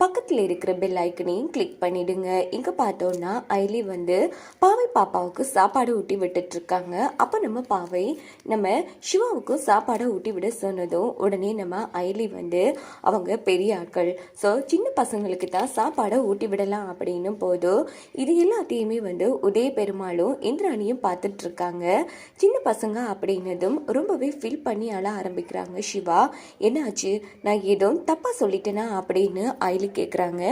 பக்கத்தில் இருக்கிற பெல் ஐக்கனையும் கிளிக் பண்ணிவிடுங்க இங்கே பார்த்தோன்னா ஐலி வந்து பாவை பாப்பாவுக்கு சாப்பாடு ஊட்டி விட்டுட்ருக்காங்க அப்போ நம்ம பாவை நம்ம சிவாவுக்கும் சாப்பாடை ஊட்டி விட சொன்னதும் உடனே நம்ம ஐலி வந்து அவங்க பெரிய ஆட்கள். ஸோ சின்ன பசங்களுக்கு தான் சாப்பாடை ஊட்டி விடலாம் அப்படின்னும் போதும் இது எல்லாத்தையுமே வந்து உதய பெருமாளும் இந்திராணியும் பார்த்துட்ருக்காங்க சின்ன பசங்க அப்படின்னதும் ரொம்பவே ஃபீல் பண்ணி அழ ஆரம்பிக்கிறாங்க சிவா. என்னாச்சு? நான் ஏதோ தப்பாக சொல்லிட்டேனா அப்படின்னு ஐலி கேட்குறாங்க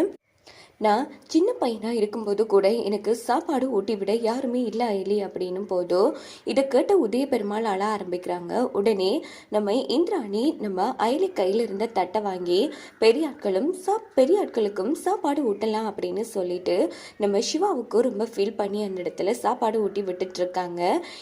நான் சின்ன பையனாக இருக்கும்போது கூட எனக்கு சாப்பாடு ஊட்டி விட யாருமே இல்லை அயலி அப்படின்னும் போதோ இதை கேட்ட உதய பெருமாள் அழ ஆரம்பிக்கிறாங்க. உடனே நம்ம இந்திராணி நம்ம அயலி கையில் இருந்த தட்டை வாங்கி பெரிய ஆட்களும் சா பெரிய ஆட்களுக்கும் சாப்பாடு ஊட்டலாம் அப்படின்னு சொல்லிட்டு நம்ம சிவாவுக்கும் ரொம்ப ஃபீல் பண்ணி அந்த இடத்துல சாப்பாடு ஊட்டி விட்டுட்டு இருக்காங்க.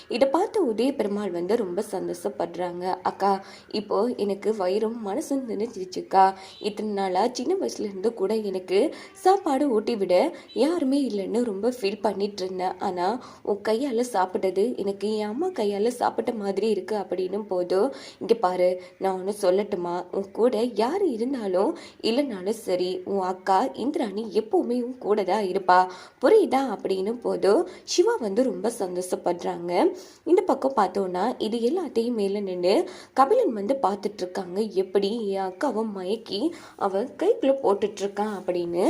இதை பார்த்து உதய பெருமாள் வந்து ரொம்ப சந்தோஷப்படுறாங்க. அக்கா இப்போ எனக்கு வயிறும் மனசும் நினைச்சிருச்சுக்கா இத்தனை நாளாக சின்ன வயசுலேருந்து கூட எனக்கு சாப்பாடு ஊட்டி விட யாருமே இல்லைன்னு ரொம்ப ஃபீல் பண்ணிட்டு இருந்தேன். ஆனால் உன் கையால் சாப்பிட்டது எனக்கு என் அம்மா கையால் சாப்பிட்ட மாதிரி இருக்குது அப்படின்னும் போதும் இங்கே பாரு நான் ஒன்று சொல்லட்டுமா? உன் கூட யார் இருந்தாலும் இல்லைனாலும் சரி உன் அக்கா இந்திராணி எப்போவுமே உன் கூட தான் இருப்பா. புரியுதா? அப்படின்னும் போதும் சிவா வந்து ரொம்ப சந்தோஷப்படுறாங்க. இந்த பக்கம் பார்த்தோன்னா இது எல்லாத்தையும் மேலே நின்று கபிலன் வந்து பார்த்துட்ருக்காங்க எப்படி என் அக்காவை மயக்கி அவன் கைக்குள்ளே போட்டுட்ருக்கான் அப்படின்னு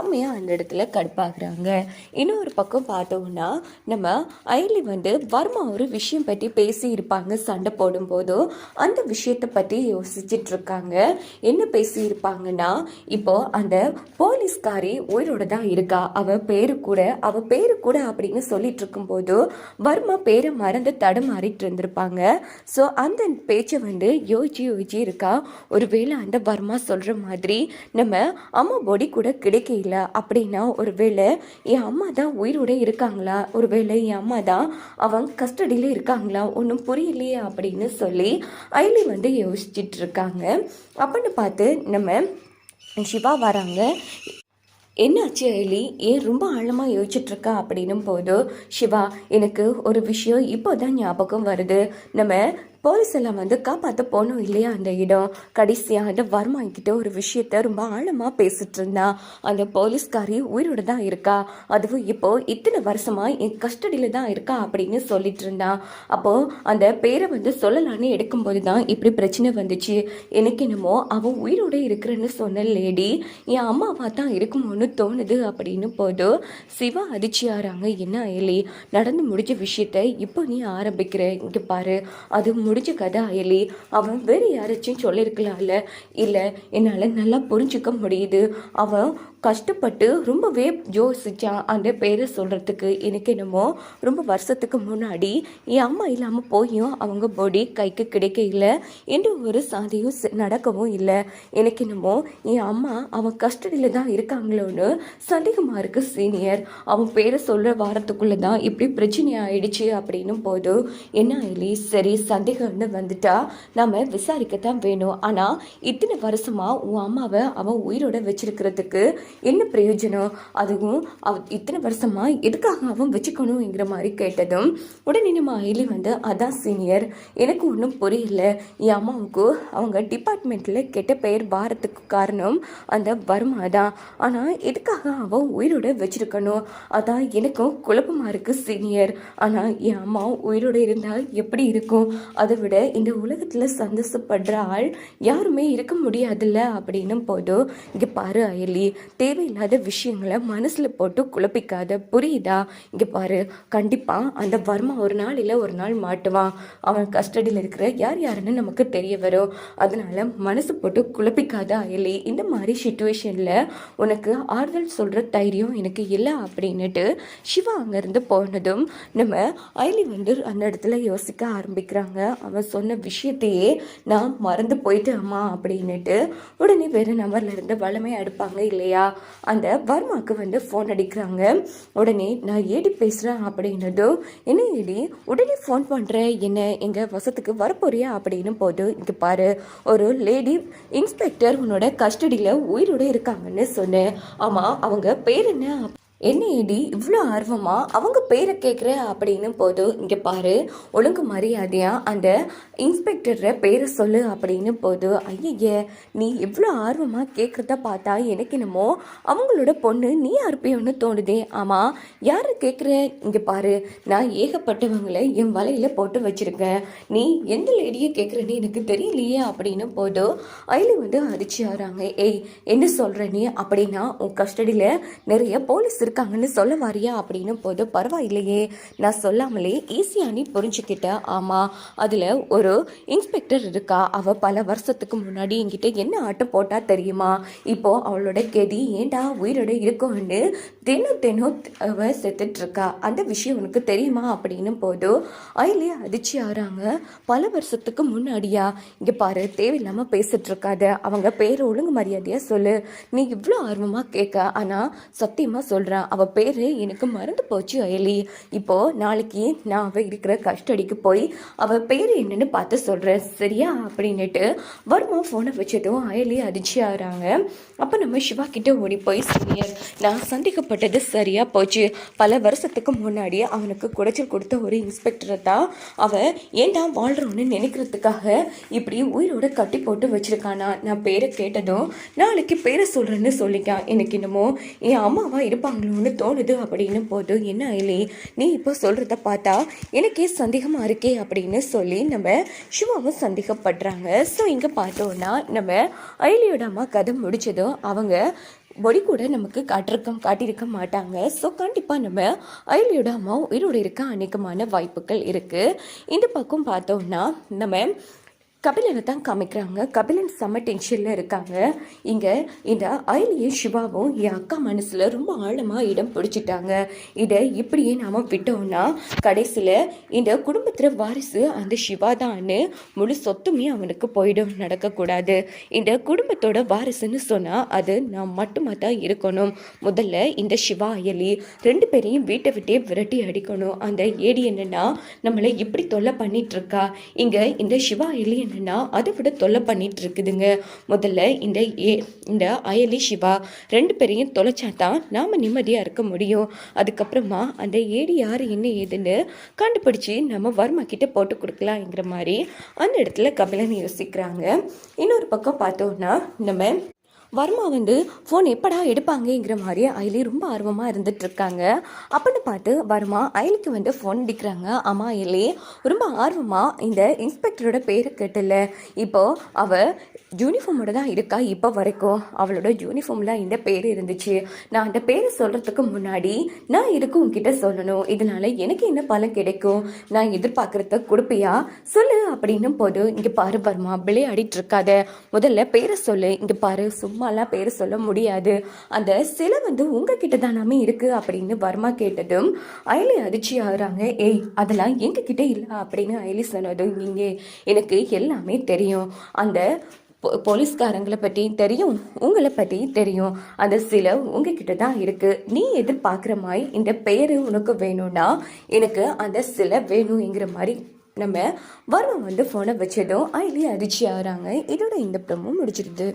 செம்மையாக அந்த இடத்துல கடுப்பாகிறாங்க இன்னொரு பக்கம் பார்த்தோம்னா நம்ம ஐலி வந்து வர்மா ஒரு விஷயம் பற்றி பேசி இருப்பாங்க சண்டை போடும்போதும். அந்த விஷயத்தை பற்றி யோசிச்சுட்டு இருக்காங்க என்ன பேசி இருப்பாங்கன்னா இப்போ அந்த போலீஸ்காரி உயிரோட தான் இருக்கா? அவ பேரு கூட அவ பேரு கூட அப்படின்னு சொல்லிட்டு இருக்கும்போது வர்மா பேரை மறந்து தடுமாறிட்டு இருந்திருப்பாங்க. ஸோ அந்த பேச்சை வந்து யோசிச்சு யோசிச்சு இருக்கா? ஒருவேளை அந்த வர்மா சொல்கிற மாதிரி நம்ம அம்மா பொடி கூட கிடைக்கல அப்படின்னா ஒருவேளை என் அம்மா தான் உயிரோட இருக்காங்களா? ஒரு வேளை என் அம்மா தான் அவங்க கஸ்டடியில் இருக்காங்களா? ஒன்றும் புரியலையே அப்படின்னு சொல்லி ஐலி வந்து யோசிச்சுட்டு இருக்காங்க அப்படின்னு பார்த்து நம்ம சிவா வராங்க. என்னாச்சு ஐலி? ஏன் ரொம்ப ஆழமாக யோசிச்சுட்டு இருக்கா அப்படின்னும் போது சிவா எனக்கு ஒரு விஷயம் இப்போ தான் ஞாபகம் வருது. நம்ம போலீஸ் எல்லாம் வந்து காப்பாற்ற போனோம் இல்லையா? அந்த இடம் கடைசியாக அந்த வர்மா கிட்ட ஒரு விஷயத்த ரொம்ப ஆழமாக பேசிட்டு இருந்தா. அந்த போலீஸ்காரி உயிரோட தான் இருக்கா? அதுவும் இப்போ இத்தனை வருஷமாக என் கஸ்டடியில் தான் இருக்கா அப்படின்னு சொல்லிட்டு இருந்தா. அப்போது அந்த பேரை வந்து சொல்லலான்னு எடுக்கும்போது தான் இப்படி பிரச்சனை வந்துச்சு. எனக்கு என்னமோ அவன் உயிரோட இருக்கிறேன்னு சொன்ன லேடி என் அம்மாவா தான் இருக்குமோன்னு தோணுது அப்படின்னு போது சிவா அதிர்ச்சியாராங்க என்ன ஏலி நடந்து முடிஞ்ச விஷயத்த இப்போ நீ ஆரம்பிக்கிற? இங்கே பாரு அது முடிஞ்ச கதை அயலி அவன் வேறு யாராச்சும் சொல்லியிருக்கலாம்ல இல்லை என்னால் நல்லா புரிஞ்சுக்க முடியுது. அவன் கஷ்டப்பட்டு ரொம்பவே யோசிச்சான் அந்த பேரை சொல்கிறதுக்கு எனக்கு என்னமோ ரொம்ப வருஷத்துக்கு முன்னாடி என் அம்மா இல்லாமல் போயும் அவங்க பாடி கைக்கு கிடைக்க இல்லை. எந்த ஒரு சாதியும் நடக்கவும் இல்லை. எனக்கு என்னமோ என் அம்மா அவன் கஸ்டடியில் தான் இருக்காங்களோன்னு சந்தேகமாக இருக்கு சீனியர் அவன் பேரை சொல்கிற வாரத்துக்குள்ளே தான் இப்படி பிரச்சனை ஆயிடுச்சு அப்படின்னும் போது என்ன ஆயிலி? சரி சந்தேகம் சந்தேகம்னு வந்துட்டா நம்ம விசாரிக்கத்தான் வேணும். ஆனால் இத்தனை வருஷமாக உன் அம்மாவை அவன் உயிரோட வச்சிருக்கிறதுக்கு என்ன பிரயோஜனம்? அதுவும் அவ இத்தனை வருஷமாக எதுக்காக அவன் வச்சுக்கணுங்கிற மாதிரி கேட்டதும் உடனே நம்ம அயலி வந்து அதான் சீனியர் எனக்கு ஒன்றும் புரியல. என் அம்மாவுக்கு அவங்க டிபார்ட்மெண்ட்டில் கெட்ட பெயர் வாரத்துக்கு காரணம் அந்த வர்மா தான். ஆனால் எதுக்காக அவன் உயிரோட வச்சிருக்கணும்? அதான் எனக்கும் குழப்பமாக இருக்குது சீனியர் ஆனால் என் அம்மா உயிரோட இருந்தால் எப்படி இருக்கும்? அது அதை விட இந்த உலகத்தில் சந்தோஷப்படுற ஆள் யாருமே இருக்க முடியாதுல்ல அப்படின்னும் போதும் இங்கே பாரு அயலி தேவையில்லாத விஷயங்களை மனசில் போட்டு குழப்பிக்காத புரியுதா? இங்கே பாரு கண்டிப்பாக அந்த வர்மா ஒரு நாள் இல்லை ஒரு நாள் மாட்டுவான் அவன் கஸ்டடியில் இருக்கிற யார் யாருன்னு நமக்கு தெரிய வரும். அதனால் மனசு போட்டு குழப்பிக்காத அயலி இந்த மாதிரி சுச்சுவேஷனில் உனக்கு ஆறுதல் சொல்கிற தைரியம் எனக்கு இல்லை அப்படின்னுட்டு சிவா அங்கேருந்து போனதும் நம்ம அயலி வந்து அந்த இடத்துல யோசிக்க ஆரம்பிக்கிறாங்க. அவன் சொன்ன விஷயத்தையே நான் மறந்து போயிட்டேம்மா அப்படின்னுட்டு உடனே வேறு நம்பர்லேருந்து வளமே அடுப்பாங்க இல்லையா? அந்த வர்மாவுக்கு வந்து ஃபோன் அடிக்கிறாங்க. உடனே நான் ஏடி பேசுகிறேன் அப்படின்னதும் என்ன ஏடி? உடனே ஃபோன் பண்ணுறேன் என்ன? எங்கள் வசத்துக்கு வரப்போறியா? அப்படின்னு போது இங்கே பாரு ஒரு லேடி இன்ஸ்பெக்டர் உன்னோட கஸ்டடியில் உயிரோடு இருக்காங்கன்னு சொன்னேன். ஆமாம் அவங்க பேர் என்ன? என்ன ஏடி இவ்வளோ ஆர்வமாக அவங்க பேரை கேட்குற அப்படின்னு போதும் இங்கே பாரு ஒழுங்கு மரியாதையா அந்த இன்ஸ்பெக்டர பேரை சொல்லு அப்படின்னு போது ஐயய்ய நீ இவ்வளோ ஆர்வமாக கேட்குறத பார்த்தா எனக்கு என்னமோ அவங்களோட பொண்ணு நீ அறுப்பியோன்னு தோணுதே. ஆமாம் யாரை கேட்குற இங்கே பாரு நான் ஏகப்பட்டவங்களை என் வலையில் போட்டு வச்சுருக்கேன். நீ எந்த லேடியை கேட்குறன்னு எனக்கு தெரியலையே அப்படின்னு போதும் ஐலி வந்து அடிச்சு ஆறாங்க. ஏய் என்ன சொல்கிற நீ? அப்படின்னா உன் கஸ்டடியில் நிறைய போலீஸ் இருக்காங்கன்னு சொல்ல வாரியா அப்படின்னு போது பரவாயில்லையே நான் சொல்லாமலே ஈஸியாக நீ புரிஞ்சுக்கிட்ட. ஆமாம் அதில் ஒரு இன்ஸ்பெக்டர் இருக்கா அவள் பல வருஷத்துக்கு முன்னாடி என்கிட்ட என்ன ஆட்டம் போட்டால் தெரியுமா? இப்போது அவளோட கெதி ஏண்டா உயிரோட இருக்கும்னு தினம் தினம் அவள் செத்துட்ருக்கா. அந்த விஷயம் உனக்கு தெரியுமா அப்படின்னும் போது அதிலே அதிர்ச்சி ஆகிறாங்க. பல வருஷத்துக்கு முன்னாடியா? இங்கே பாரு தேவையில்லாமல் பேசிட்டு இருக்காத அவங்க பேர் ஒழுங்கு மரியாதையாக சொல்லு. நீ இவ்வளோ ஆர்வமாக கேட்க ஆனால் சத்தியமாக சொல்கிறேன் அவள் பேர் எனக்கு மறந்து போச்சு அயலி. இப்போது நாளைக்கு நான் அவள் இருக்கிற கஸ்டடிக்கு போய் அவள் பேர் என்னென்னு பார்த்து சொல்கிறேன் சரியா? அப்படின்னுட்டு வர்மா ஃபோனை வச்சதும் அயலி அதிர்ச்சி ஆகிறாங்க அப்போ நம்ம சிவா கிட்ட ஓடி போய் சீனியர் நான் சந்தேகப்பட்டது சரியாக போச்சு. பல வருஷத்துக்கு முன்னாடி அவனுக்கு குடைச்சல் கொடுத்த ஒரு இன்ஸ்பெக்டரை தான் அவன் ஏன்டா வாழ்கிறோன்னு நினைக்கிறதுக்காக இப்படி உயிரோட கட்டி போட்டு வச்சிருக்கானா? நான் பேரை கேட்டதும் நாளைக்கு பேரை சொல்கிறேன்னு சொல்லிக்கான் எனக்கு என்னமோ என் அம்மாவா பண்ணணும்னு தோணுது அப்படின்னு போது என்ன ஐலி நீ இப்போ சொல்கிறத பார்த்தா எனக்கே சந்தேகமாக இருக்கே அப்படின்னு சொல்லி நம்ம சிவாவும் சந்தேகப்படுறாங்க. ஸோ இங்கே பார்த்தோன்னா நம்ம ஐலியோட அம்மா கதை முடிச்சதும் அவங்க பொடி கூட நமக்கு காட்டிருக்க காட்டியிருக்க மாட்டாங்க. ஸோ கண்டிப்பாக நம்ம அயலியோட அம்மா உயிரோடு இருக்க அநேகமான வாய்ப்புகள் இருக்குது இந்த பக்கம் பார்த்தோம்னா நம்ம கபிலனை தான் காமிக்கிறாங்க. கபிலன் செம்ம டென்ஷனில் இருக்காங்க. இங்கே இந்த அயலியும் சிவாவும் என் அக்கா மனசில் ரொம்ப ஆழமாக இடம் பிடிச்சிட்டாங்க. இதை இப்படியே நாம் விட்டோம்னா கடைசியில் இந்த குடும்பத்தில் வாரிசு அந்த சிவா தான்னு முழு சொத்துமே அவனுக்கு போயிடும் நடக்கக்கூடாது. இந்த குடும்பத்தோட வாரிசுன்னு சொன்னால் அது நான் மட்டுமா தான் இருக்கணும். முதல்ல இந்த சிவா அயலி ரெண்டு பேரையும் வீட்டை விட்டே விரட்டி அடிக்கணும். அந்த ஏடி என்னன்னா நம்மளை இப்படி தொல்லை பண்ணிகிட்ருக்கா இருக்கா. இங்கே இந்த சிவா அயலி என்னன்னா அதை விட தொல்லை பண்ணிட்டு இருக்குதுங்க முதல்ல இந்த ஏ இந்த அயலி சிவா ரெண்டு பேரையும் தொலைச்சா தான் நாம் நிம்மதியாக இருக்க முடியும். அதுக்கப்புறமா அந்த ஏடி யார் என்ன ஏதுன்னு கண்டுபிடிச்சி நம்ம வர்மா கிட்டே போட்டு கொடுக்கலாங்கிற மாதிரி அந்த இடத்துல கபிலன் யோசிக்கிறாங்க. இன்னொரு பக்கம் பார்த்தோம்னா நம்ம வர்மா வந்து ஃபோன் எப்படா எடுப்பாங்கங்கிற மாதிரி அயலி ரொம்ப ஆர்வமாக இருந்துட்டுருக்காங்க அப்படின்னு பார்த்து வர்மா அயலிக்கு வந்து ஃபோன் அடிக்கிறாங்க. அம்மா அயலி ரொம்ப ஆர்வமாக இந்த இன்ஸ்பெக்டரோட பேரை கேட்டல. இப்போ அவள் யூனிஃபார்மோட தான் இருக்கா இப்போ வரைக்கும். அவளோட யூனிஃபார்மில் இந்த பேர் இருந்துச்சு. நான் அந்த பேரை சொல்கிறதுக்கு முன்னாடி நான் இருக்கு உங்ககிட்ட சொல்லணும்? இதனால் எனக்கு என்ன பலன் கிடைக்கும்? நான் எதிர்பார்க்குறத கொடுப்பியா? சொல்லு அப்படின்னும் போது இங்கே பாரு வர்மா விளையாடிட்டு இருக்காத முதல்ல பேரை சொல்லு. இங்கே பாரு சும்மாலாம் பேர் சொல்ல முடியாது. அந்த சிலை வந்து உங்ககிட்ட தானாமே இருக்குது அப்படின்னு வர்மா கேட்டதும் அயலி அதிர்ச்சி ஆகுறாங்க. ஏய் அதெல்லாம் எங்ககிட்ட இல்லை அப்படின்னு அயலி சொன்னதும் நீங்கள் எனக்கு எல்லாமே தெரியும். அந்த போ- போலீஸ்காரங்களை பற்றி தெரியும் உங்களை பற்றி தெரியும். அந்த சிலை உங்ககிட்ட தான் இருக்குது நீ எதிர்பார்க்குற மாதிரி இந்த பெயர் உனக்கு வேணும்னா எனக்கு அந்த சிலை வேணுங்கிற மாதிரி நம்ம வர்மம் வந்து ஃபோனை வச்சதும் அதுலேயே அதிர்ச்சி ஆகிறாங்க. இதோட இந்த ப்ரமும் முடிச்சிடுது